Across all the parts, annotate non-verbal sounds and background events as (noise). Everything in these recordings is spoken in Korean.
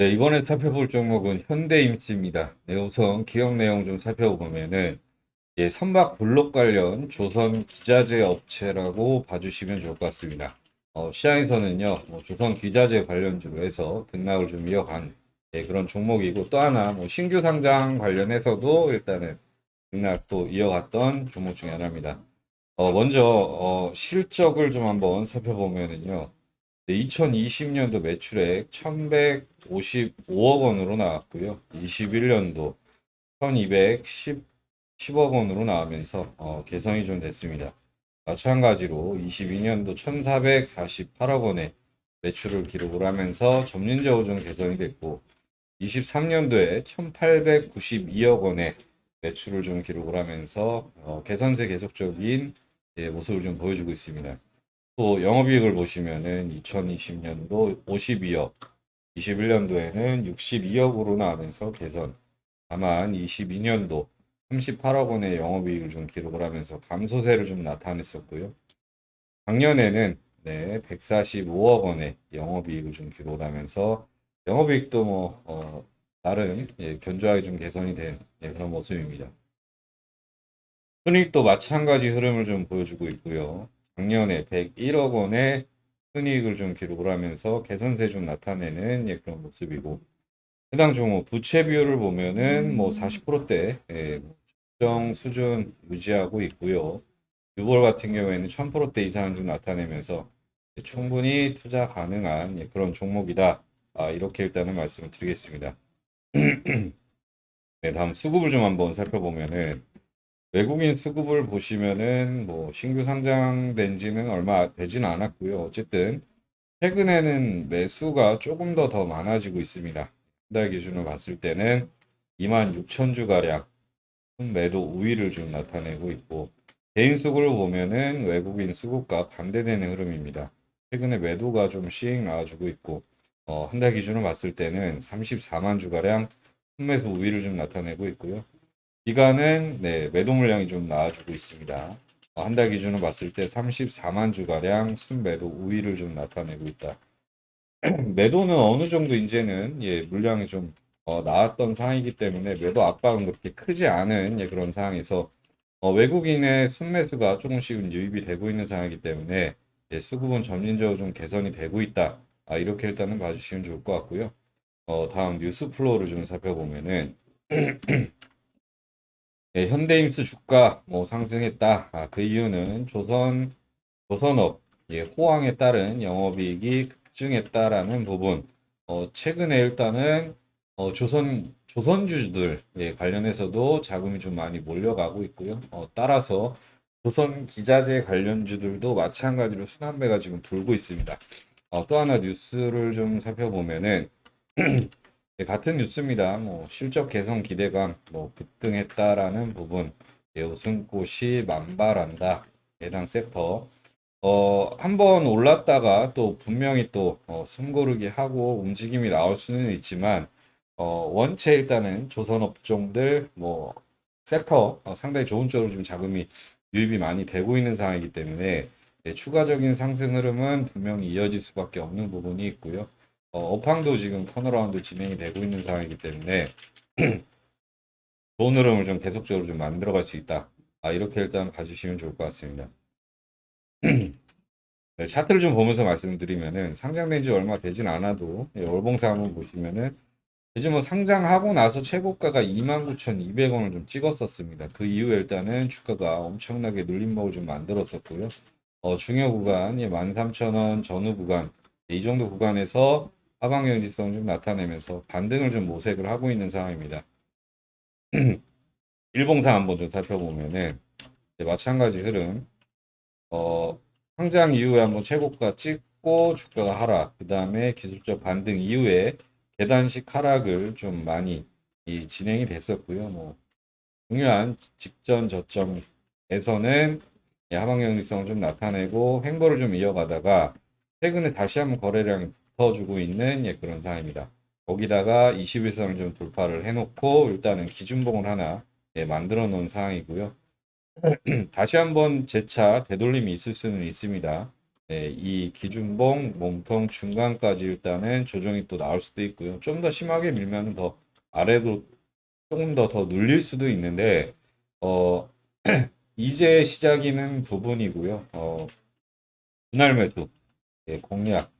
네, 이번에 살펴볼 종목은 현대임스입니다. 네, 우선 기업 내용 좀 살펴보면은 예, 선박 블록 관련 조선 기자재 업체라고 봐주시면 좋을 것 같습니다. 어, 시장에서는요, 뭐 조선 기자재 관련주로 해서 등락을 좀 이어간 예, 그런 종목이고 또 하나 뭐 신규 상장 관련해서도 일단은 등락도 이어갔던 종목 중에 하나입니다. 어, 먼저 어, 실적을 좀 한번 살펴보면은요. 2020년도 매출액 1155억 원으로 나왔고요. 21년도 1210, 10억 원으로 나오면서 어, 개선이 좀 됐습니다. 마찬가지로 22년도 1448억 원의 매출을 기록을 하면서 점진적으로 좀 개선이 됐고 23년도에 1892억 원의 매출을 좀 기록을 하면서 어, 개선세 계속적인 예, 모습을 좀 보여주고 있습니다. 또 영업이익을 보시면은 2020년도 52억, 21년도에는 62억으로 나오면서 개선. 다만 22년도 38억 원의 영업이익을 좀 기록을 하면서 감소세를 좀 나타냈었고요. 작년에는 네, 145억 원의 영업이익을 좀 기록을 하면서 영업이익도 뭐 어, 나름 예, 견조하게 좀 개선이 된 예, 그런 모습입니다. 순이익도 마찬가지 흐름을 좀 보여주고 있고요. 작년에 101억 원의 순이익을 좀 기록을 하면서 개선세 좀 나타내는 예, 그런 모습이고 해당 종목 부채 비율을 보면은 뭐 40%대 예, 적정 수준 유지하고 있고요. 6월 같은 경우에는 1000%대 이상을 좀 나타내면서 예, 충분히 투자 가능한 예, 그런 종목이다. 아, 이렇게 일단은 말씀을 드리겠습니다. (clears throat) 네, 다음 수급을 좀 한번 살펴보면은 외국인 수급을 보시면은 뭐 신규 상장된 지는 얼마 되진 않았고요. 어쨌든 최근에는 매수가 조금 더 더 많아지고 있습니다. 한 달 기준으로 봤을 때는 26,000주 가량 매도 우위를 좀 나타내고 있고 개인 수급을 보면은 외국인 수급과 반대되는 흐름입니다. 최근에 매도가 좀씩 나와주고 있고 어, 한 달 기준으로 봤을 때는 34만 주 가량 순매수 우위를 좀 나타내고 있고요. 기간은 네, 매도 물량이 좀 나와주고 있습니다. 어, 한달 기준으로 봤을 때 34만 주가량 순매도 우위를 좀 나타내고 있다. (clears throat) 매도는 어느 정도 이제는 예, 물량이 좀 어, 나왔던 상황이기 때문에 매도 압박은 그렇게 크지 않은 예, 그런 상황에서 어, 외국인의 순매수가 조금씩은 유입이 되고 있는 상황이기 때문에 예, 수급은 점진적으로 좀 개선이 되고 있다. 아, 이렇게 일단은 봐주시면 좋을 것 같고요. 어, 다음 뉴스 플로우를 좀 살펴보면은 (clears throat) 네, 현대임스 주가 뭐 상승했다. 아, 그 이유는 조선 조선업 예, 호황에 따른 영업이익이 급증했다라는 부분. 어, 최근에 일단은 어, 조선 조선주들 예, 관련해서도 자금이 좀 많이 몰려가고 있고요. 어, 따라서 조선 기자재 관련주들도 마찬가지로 순환매가 지금 돌고 있습니다. 어, 또 하나 뉴스를 좀 살펴보면은 (clears throat) 네, 같은 뉴스입니다. 뭐 실적 개선 기대감 뭐 급등했다라는 부분, 예, 웃음꽃이 만발한다. 해당 섹터. 어, 한번 올랐다가 또 분명히 또 어, 숨고르기 하고 움직임이 나올 수는 있지만 어, 원체 일단은 조선 업종들 뭐 섹터 어, 상당히 좋은 쪽으로 좀 자금이 유입이 많이 되고 있는 상황이기 때문에 예, 추가적인 상승 흐름은 분명히 이어질 수밖에 없는 부분이 있고요. 어, 업황도 지금 턴어라운드 진행이 되고 있는 상황이기 때문에 (clears throat) 좋은 흐름을 좀 계속적으로 좀 만들어갈 수 있다. 아, 이렇게 일단 봐주시면 좋을 것 같습니다. (clears throat) 네, 차트를 좀 보면서 말씀드리면은 상장된 지 얼마 되진 않아도 예, 월봉상 한번 보시면은 요즘 뭐 상장하고 나서 최고가가 29,200원을 좀 찍었었습니다. 그 이후에 일단은 주가가 엄청나게 눌림목을 좀 만들었었고요. 어, 중요 구간, 예, 13,000원 전후 구간, 예, 이 정도 구간에서 하방 연지성 좀 나타내면서 반등을 좀 모색을 하고 있는 상황입니다. (clears throat) 일봉상 한번 좀 살펴보면은 네, 마찬가지 흐름. 어, 상장 이후에 한번 최고가 찍고 주가가 하락, 그 다음에 기술적 반등 이후에 계단식 하락을 좀 많이 이, 진행이 됐었고요. 뭐 중요한 직전 저점에서는 예, 하방 연지성을 좀 나타내고 횡보를 좀 이어가다가 최근에 다시 한번 거래량이 붙어주고 있는 예, 그런 상황입니다. 거기다가 21선을 좀 돌파를 해놓고 일단은 기준봉을 하나 예, 만들어 놓은 상황이고요. (clears throat) 다시 한번 재차 되돌림이 있을 수는 있습니다. 네, 이 기준봉, 몸통 중간까지 일단은 조정이 또 나올 수도 있고요. 좀 더 심하게 밀면 더 아래로 조금 더 더 눌릴 수도 있는데 어 (clears throat) 이제 시작이는 부분이고요. 어 분할 매수 예, 공략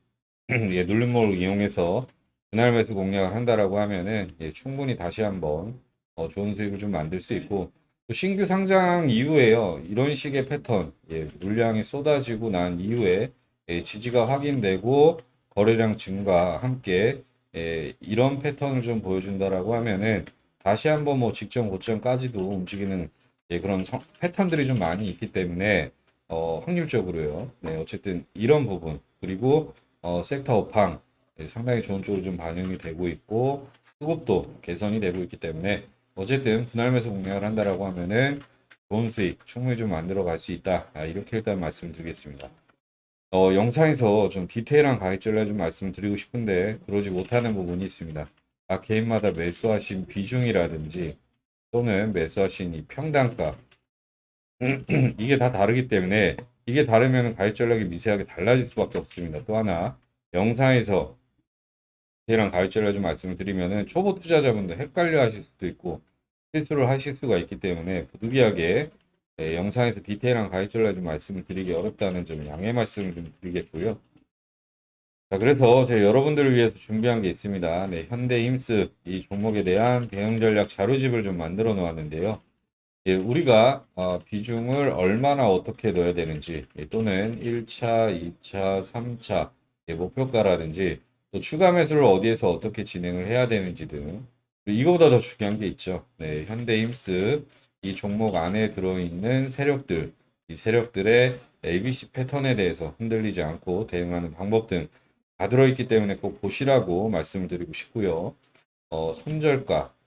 예, 눌림목을 이용해서 분할 매수 공략을 한다라고 하면은 예, 충분히 다시 한번 어, 좋은 수익을 좀 만들 수 있고 또 신규 상장 이후에요. 이런 식의 패턴, 예, 물량이 쏟아지고 난 이후에 예, 지지가 확인되고 거래량 증가 함께 예, 이런 패턴을 좀 보여준다라고 하면은 다시 한번 뭐 직전 고점까지도 움직이는 예, 그런 성- 패턴들이 좀 많이 있기 때문에 어, 확률적으로요. 네, 어쨌든 이런 부분 그리고 어, 섹터 업황 예, 상당히 좋은 쪽으로 좀 반영이 되고 있고 수급도 개선이 되고 있기 때문에 어쨌든 분할 매수 공략을 한다라고 하면은 좋은 수익 충분히 좀 만들어 갈 수 있다. 아, 이렇게 일단 말씀드리겠습니다. 어, 영상에서 좀 디테일한 전략 좀 말씀드리고 싶은데 그러지 못하는 부분이 있습니다. 각 개인마다 매수하신 비중이라든지 또는 매수하신 이 평단가 (clears throat) 이게 다 다르기 때문에 이게 다르면 가격 전략이 미세하게 달라질 수밖에 없습니다. 또 하나 영상에서 디테일한 가격 전략 좀 말씀을 드리면은 초보 투자자분들 헷갈려 하실 수도 있고 실수를 하실 수가 있기 때문에 부득이하게 예, 영상에서 디테일한 가격 전략 좀 말씀을 드리기 어렵다는 점 양해 말씀을 좀 드리겠고요. 자, 그래서 제가 여러분들을 위해서 준비한 게 있습니다. 네, 현대 힘스 이 종목에 대한 대응 전략 자료집을 좀 만들어 놓았는데요. 예, 우리가 어, 비중을 얼마나 어떻게 넣어야 되는지 예, 또는 1차, 2차, 3차 예, 목표가라든지 또 추가 매수를 어디에서 어떻게 진행을 해야 되는지 등 이거보다 더 중요한 게 있죠. 네, 현대힘스 이 종목 안에 들어있는 세력들 이 세력들의 ABC 패턴에 대해서 흔들리지 않고 대응하는 방법 등 다 들어있기 때문에 꼭 보시라고 말씀을 드리고 싶고요. 어, 손절가, 예,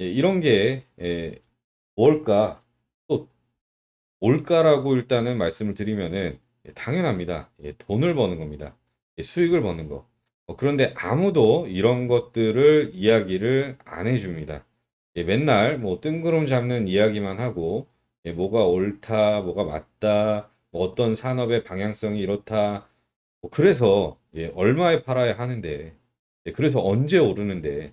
예, 이런 게 예, 뭘까? 또 뭘까라고 일단은 말씀을 드리면은 예, 당연합니다. 예, 돈을 버는 겁니다. 예, 수익을 버는 거. 어, 그런데 아무도 이런 것들을 이야기를 안 해줍니다. 예, 맨날 뭐 뜬구름 잡는 이야기만 하고 예, 뭐가 옳다, 뭐가 맞다, 뭐 어떤 산업의 방향성이 이렇다. 뭐 그래서 예, 얼마에 팔아야 하는데, 예, 그래서 언제 오르는데